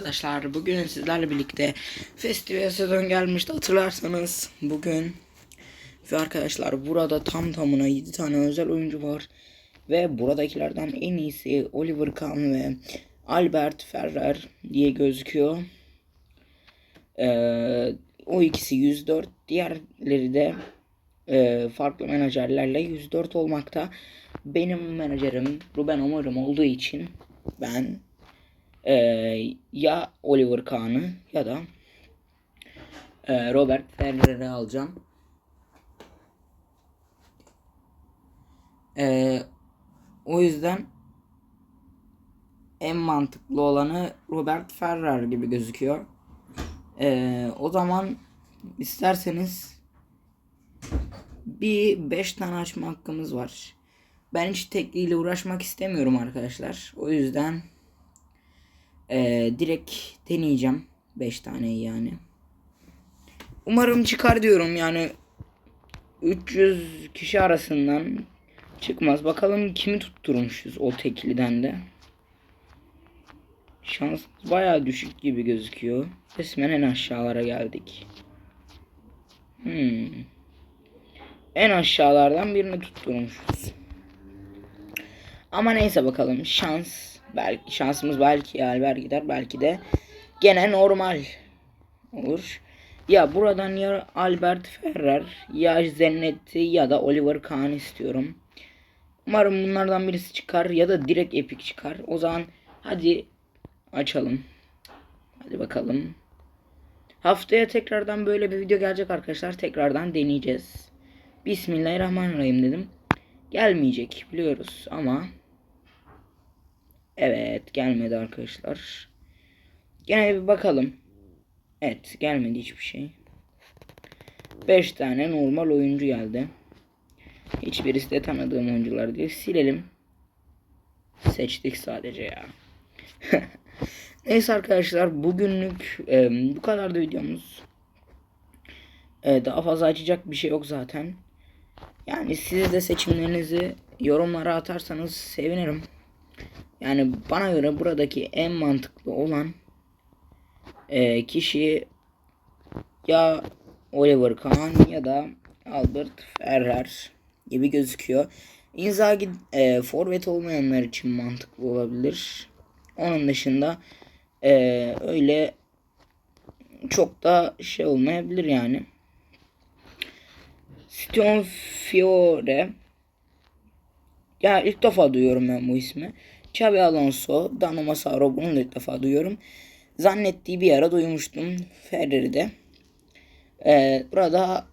Arkadaşlar bugün sizlerle birlikte festival sezon gelmişti hatırlarsanız bugün ve arkadaşlar burada tam tamına 7 tane özel oyuncu var ve buradakilerden en iyisi Oliver Kahn ve Albert Ferrer diye gözüküyor. Ee, o ikisi 104 diğerleri de e, farklı menajerlerle 104 olmakta. Benim menajerim Ruben Amorim olduğu için ben ee, ya Oliver Kahn'ı ya da e, Robert Ferrer'i alacağım. Ee, o yüzden en mantıklı olanı Robert Ferrer gibi gözüküyor. Ee, o zaman isterseniz bir 5 tane açma hakkımız var. Ben hiç tekliyle uğraşmak istemiyorum arkadaşlar. O yüzden ee, direkt deneyeceğim. 5 taneyi yani. Umarım çıkar diyorum yani. 300 kişi arasından çıkmaz. Bakalım kimi tutturmuşuz o tekliden de. Şans baya düşük gibi gözüküyor. Resmen en aşağılara geldik. Hmm. En aşağılardan birini tutturmuşuz. Ama neyse bakalım şans belki şansımız belki Albert gider belki de gene normal olur. Ya buradan ya Albert Ferrer ya Zennetti ya da Oliver Kahn istiyorum. Umarım bunlardan birisi çıkar ya da direkt Epic çıkar. O zaman hadi açalım. Hadi bakalım. Haftaya tekrardan böyle bir video gelecek arkadaşlar. Tekrardan deneyeceğiz. Bismillahirrahmanirrahim dedim. Gelmeyecek biliyoruz ama Evet gelmedi arkadaşlar. Gene bir bakalım. Evet gelmedi hiçbir şey. 5 tane normal oyuncu geldi. Hiçbirisi de tanıdığım oyuncular değil. Silelim. Seçtik sadece ya. Neyse arkadaşlar bugünlük e, bu kadar da videomuz. E, daha fazla açacak bir şey yok zaten. Yani siz de seçimlerinizi yorumlara atarsanız sevinirim. Yani bana göre buradaki en mantıklı olan e, kişi ya Oliver Kahn ya da Albert Ferrer gibi gözüküyor. Inzaghi e, forvet olmayanlar için mantıklı olabilir. Onun dışında e, öyle çok da şey olmayabilir yani. Stion Fiore ya ilk defa duyuyorum ben bu ismi. Xabi Alonso, Dano Masaro bunu da ilk defa duyuyorum. Zannettiği bir ara duymuştum Ferrer'i de. Ee, burada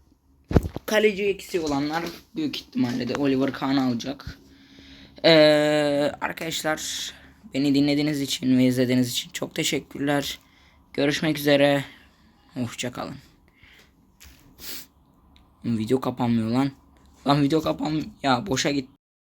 kaleci eksiği olanlar büyük ihtimalle de Oliver Kahn alacak. Ee, arkadaşlar beni dinlediğiniz için ve izlediğiniz için çok teşekkürler. Görüşmek üzere. Hoşçakalın. Video kapanmıyor lan. Lan video kapan ya boşa gitti.